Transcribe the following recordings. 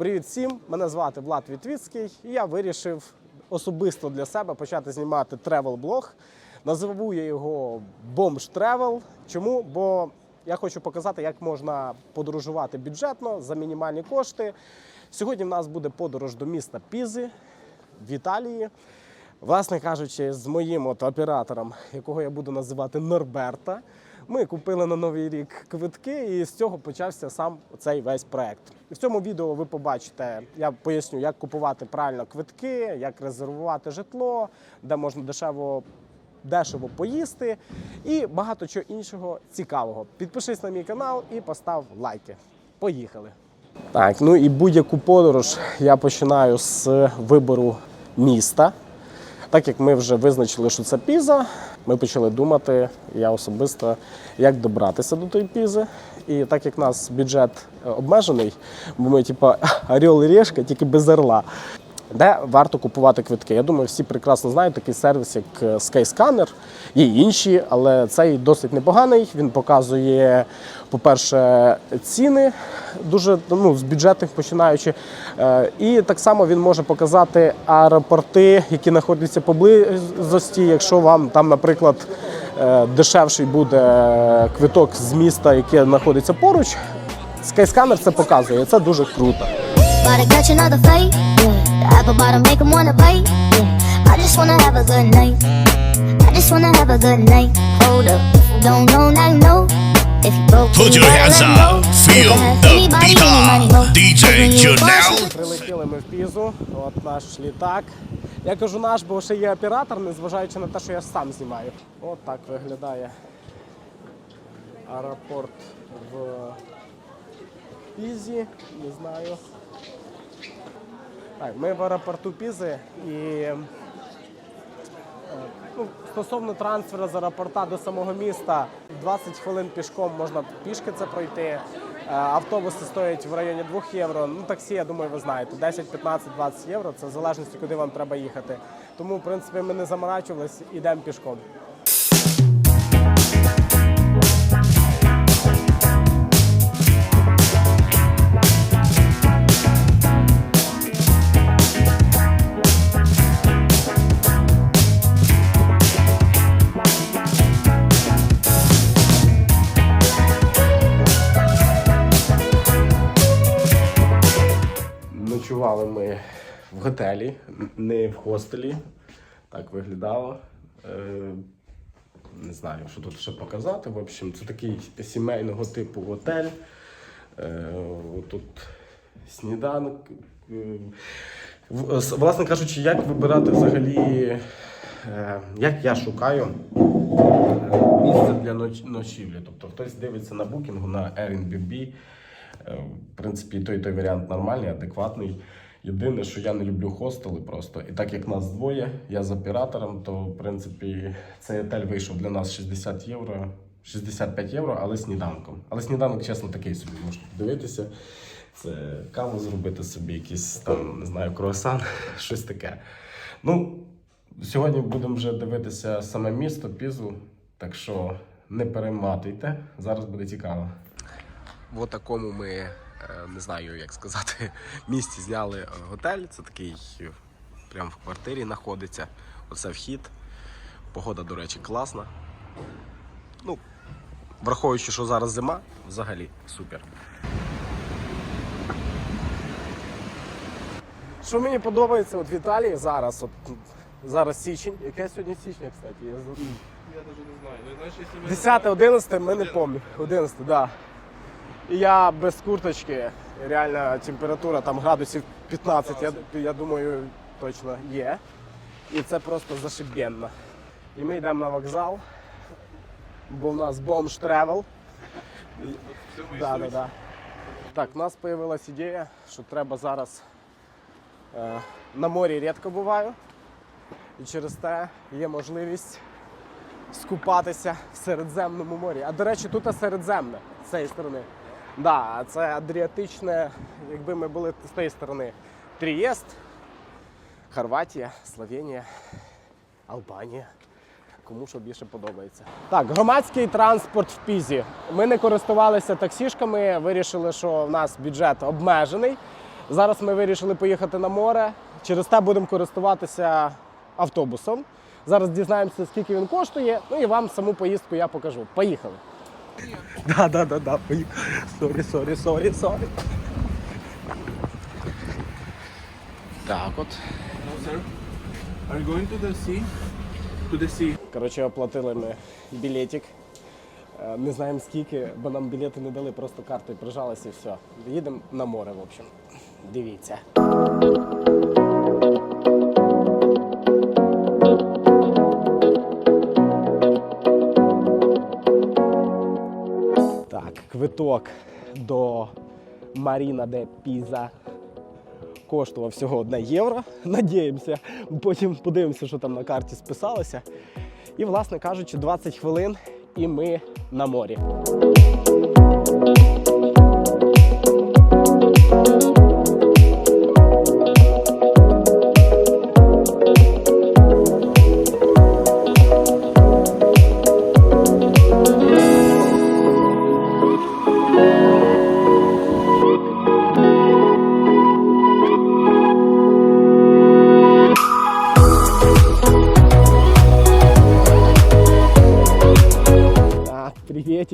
Привіт всім! Мене звати Влад Вітвіцький, і я вирішив особисто для себе почати знімати тревел-блог. Називу я його Бомж Тревел. Чому? Бо я хочу показати, як можна подорожувати бюджетно за мінімальні кошти. Сьогодні в нас буде подорож до міста Пізи в Італії. Власне кажучи, з моїм от оператором, якого я буду називати Норберта, ми купили на новий рік квитки, і з цього почався сам цей весь проект. В цьому відео ви побачите, я поясню, як купувати правильно квитки, як резервувати житло, де можна дешево. Дешево поїсти і багато чого іншого цікавого. Підпишись на мій канал і постав лайки. Поїхали! Так, ну і будь-яку подорож я починаю з вибору міста. Так як ми вже визначили, що це піза, ми почали думати, я особисто, як добратися до тої пізи. І так як нас бюджет е, обмежений, бо ми, типу, орел і решка, тільки без орла. Де варто купувати квитки? Я думаю, всі прекрасно знають такий сервіс, як е, Skyscanner. Є інші, але цей досить непоганий. Він показує, по-перше, ціни дуже ну, з бюджетних починаючи. Е, І так само він може показати аеропорти, які знаходяться поблизості. Якщо вам там, наприклад, е, дешевший буде квиток з міста, яке знаходиться поруч. Skyscanner це показує. Це дуже круто. About to catch another fight. Yeah. The apple bottom make 'em wanna bite. Yeah. I just wanna have a good night. I just wanna have a good night. Hold up. If you don't know, now you know. If you broke, Put your hands up. Feel the beat up. DJ Janelle. Прилетіли ми в Пізу, от наш літак. Я кажу наш, бо ще є оператор, незважаючи на те, що я сам знімаю. От так виглядає аеропорт в Пізі. Не знаю. Так, ми в аеропорту Пізи і е, ну, стосовно трансферу з аеропорта до самого міста, 20 хвилин пішком можна пішки це пройти. Е, Автобуси стоять в районі 2 євро. Ну, таксі, я думаю, ви знаєте, 10, 15, 20 євро. Це в залежності, куди вам треба їхати. Тому, в принципі, ми не заморачувалися, йдемо пішком. В готелі, не в хостелі. Так виглядало. Е, не знаю, що тут ще показати. В общем, це такий сімейного типу готель. Е, тут сніданок. Е, Власне кажучи, як вибирати взагалі, як я шукаю місце для ночівлі. Тобто хтось дивиться на букінгу на Airbnb. В принципі, той, той варіант нормальний, адекватний. Єдине, що я не люблю хостели просто. І так як нас двоє, я з оператором, то в принципі цей готель вийшов для нас 60 євро, 65 євро, але сніданком. Але сніданок, чесно, такий собі можна дивитися. Це каву зробити собі, якийсь там, не знаю, круасан, щось таке. Ну, сьогодні будемо вже дивитися саме місто, пізу, так що не перематуйте, зараз буде цікаво. В такому ми, не знаю, як сказати, місті зняли е, готель. Це такий е, прямо в квартирі знаходиться. Оце вхід. Погода, до речі, класна. Ну, враховуючи, що зараз зима, взагалі супер. Що мені подобається от в Італії зараз, от зараз січень. Яке сьогодні січня, кстати? Я. Я даже не знаю. Ну, знаешь, если мы... 10, 11, ми не пам'ятаю. 11, так. Да. Я без курточки, реально температура там градусів 15, я, я думаю, точно є. І це просто зашибенно. І ми йдемо на вокзал, бо в нас бомж тревел. Да, да, да. Так, у нас з'явилася ідея, що треба зараз е, на морі рідко буваю. І через те є можливість скупатися в Середземному морі. А до речі, тут Середземне з цієї сторони. Да, це Адріатичне, якби ми були з тієї сторони. Трієст, Хорватія, Словенія, Албанія. Кому що більше подобається. Так, громадський транспорт в Пізі. Ми не користувалися таксішками, вирішили, що в нас бюджет обмежений. Зараз ми вирішили поїхати на море. Через те будемо користуватися автобусом. Зараз дізнаємося, скільки він коштує. Ну і вам саму поїздку я покажу. Поїхали. Да, да, да, да. Сорі, сорі, сорі, сорі. Так, от. Are you going to the sea? To the sea. Коротше, оплатили ми білетик. Е, Не знаємо скільки, бо нам білети не дали, просто картою прижалися і все. Їдемо на море, в общем. Дивіться. Квиток до Маріна де Піза коштував всього 1 євро. Надіємося, потім подивимося, що там на карті списалося. І, власне кажучи, 20 хвилин і ми на морі.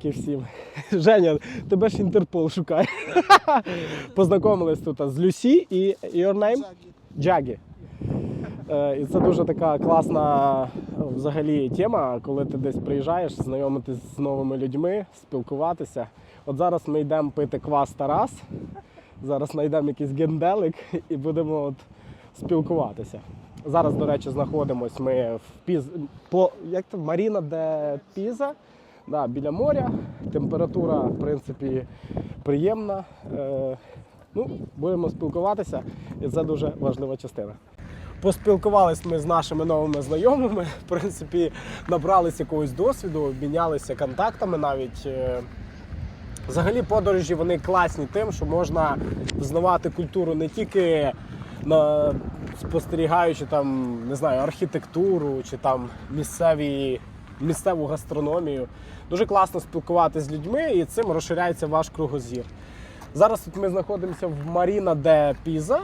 Привітики всім. Женя, тебе ж Інтерпол шукає. Познайомились тут з Люсі і your name? Джагі. Е, І це дуже така класна е, взагалі тема, коли ти десь приїжджаєш, знайомитись з новими людьми, спілкуватися. От зараз ми йдемо пити квас Тарас. Зараз знайдемо якийсь генделик і будемо от спілкуватися. Зараз, до речі, знаходимось ми в Піз... по... як то? Маріна де Піза. Да, біля моря. Температура, в принципі, приємна. Е, ну, будемо спілкуватися, і це дуже важлива частина. Поспілкувалися ми з нашими новими знайомими, в принципі, набралися якогось досвіду, обмінялися контактами навіть. Е, Взагалі подорожі вони класні тим, що можна взнавати культуру не тільки на, спостерігаючи там, не знаю, архітектуру чи там місцеві, місцеву гастрономію. Дуже класно спілкуватися з людьми і цим розширяється ваш кругозір. Зараз тут ми знаходимося в Маріна де Піза.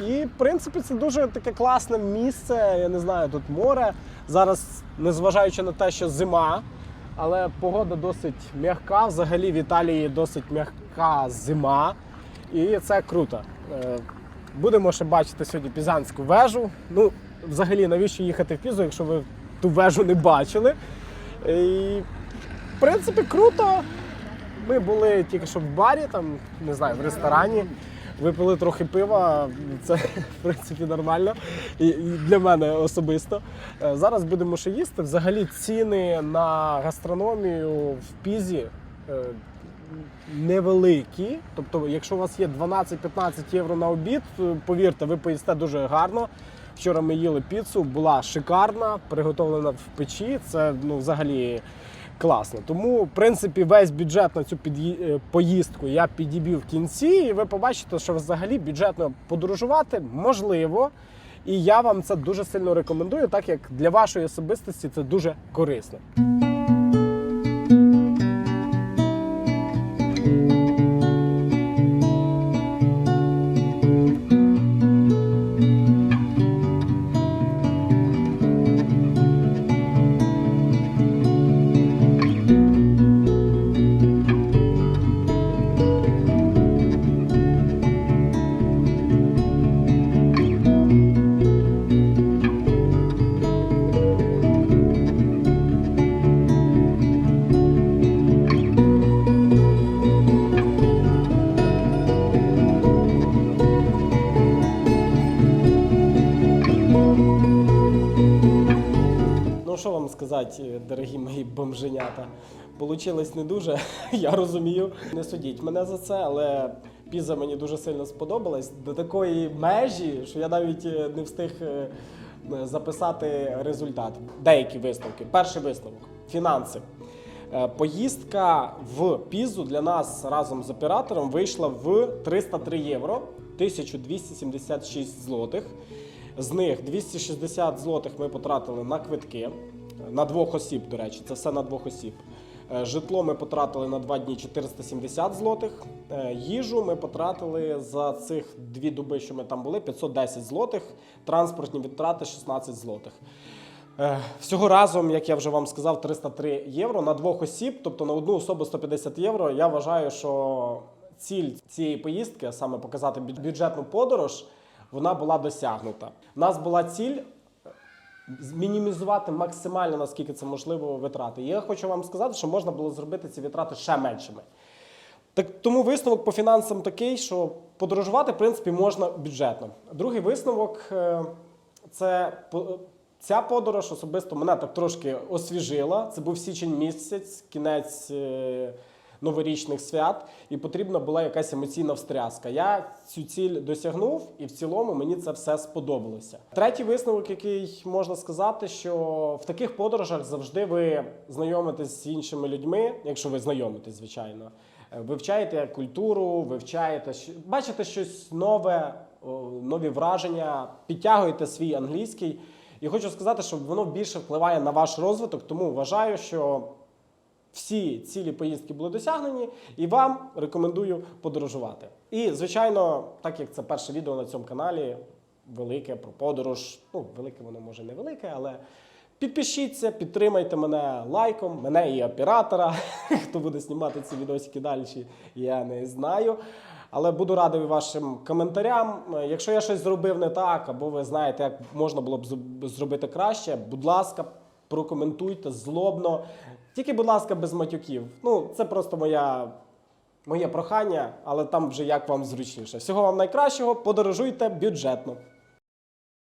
І, в принципі, це дуже таке класне місце. Я не знаю, тут море. Зараз, незважаючи на те, що зима, але погода досить м'яка. Взагалі в Італії досить м'яка зима. І це круто. Е, Будемо ще бачити сьогодні Пізанську вежу. Ну, взагалі, навіщо їхати в Пізу, якщо ви ту вежу не бачили? І, в принципі, круто. Ми були тільки що в барі, там, не знаю, в ресторані. Випили трохи пива, це в принципі нормально і, для мене особисто. Е, Зараз будемо ще їсти. Взагалі ціни на гастрономію в Пізі е, невеликі. Тобто, якщо у вас є 12-15 євро на обід, повірте, ви поїсте дуже гарно. Вчора ми їли піцу, була шикарна, приготовлена в печі. Це ну, взагалі класно. Тому, в принципі, весь бюджет на цю під'ї- е, поїздку я підіб'ю в кінці, і ви побачите, що взагалі бюджетно подорожувати можливо. І я вам це дуже сильно рекомендую, так як для вашої особистості це дуже корисно. Що вам сказати, дорогі мої бомженята? Получилось не дуже, я розумію. Не судіть мене за це, але піза мені дуже сильно сподобалась до такої межі, що я навіть е, не встиг е, записати результат. Деякі висновки. Перший висновок фінанси. Е, Поїздка в Пізу для нас разом з оператором вийшла в 303 євро, 1276 злотих. З них 260 злотих ми потратили на квитки на двох осіб, до речі, це все на двох осіб. Е, Житло ми потратили на два дні 470 злотих. Е, Їжу ми потратили за цих дві доби, що ми там були, 510 злотих. Транспортні витрати 16 злотих. Е, Всього разом, як я вже вам сказав, 303 євро на двох осіб, тобто на одну особу 150 євро. Я вважаю, що ціль цієї поїздки, саме показати бюджетну подорож, вона була досягнута. У нас була ціль мінімізувати максимально наскільки це можливо витрати. Я хочу вам сказати, що можна було зробити ці витрати ще меншими. Так тому висновок по фінансам такий, що подорожувати, в принципі, можна бюджетно. Другий висновок е, це ця подорож особисто мене так трошки освіжила. Це був січень місяць, кінець е, новорічних свят, і потрібна була якась емоційна встряска. Я цю ціль досягнув, і в цілому мені це все сподобалося. Третій висновок, який можна сказати, що в таких подорожах завжди ви знайомитесь з іншими людьми, якщо ви знайомитесь, звичайно. Е, Вивчаєте культуру, вивчаєте, бачите щось нове, нові враження, підтягуєте свій англійський. І хочу сказати, що воно більше впливає на ваш розвиток, тому вважаю, що всі цілі поїздки були досягнені, і вам рекомендую подорожувати. І, звичайно, так як це перше відео на цьому каналі, велике про подорож. Ну, велике воно може не велике, але підпишіться, підтримайте мене лайком, мене і оператора. Хто буде знімати ці відосики далі, я не знаю. Але буду радий вашим коментарям. Якщо я щось зробив не так, або ви знаєте, як можна було б зробити краще, будь ласка, прокоментуйте злобно. Тільки, будь ласка, без матюків. Ну, це просто моя, моє прохання, але там вже як вам зручніше. Всього вам найкращого, подорожуйте бюджетно.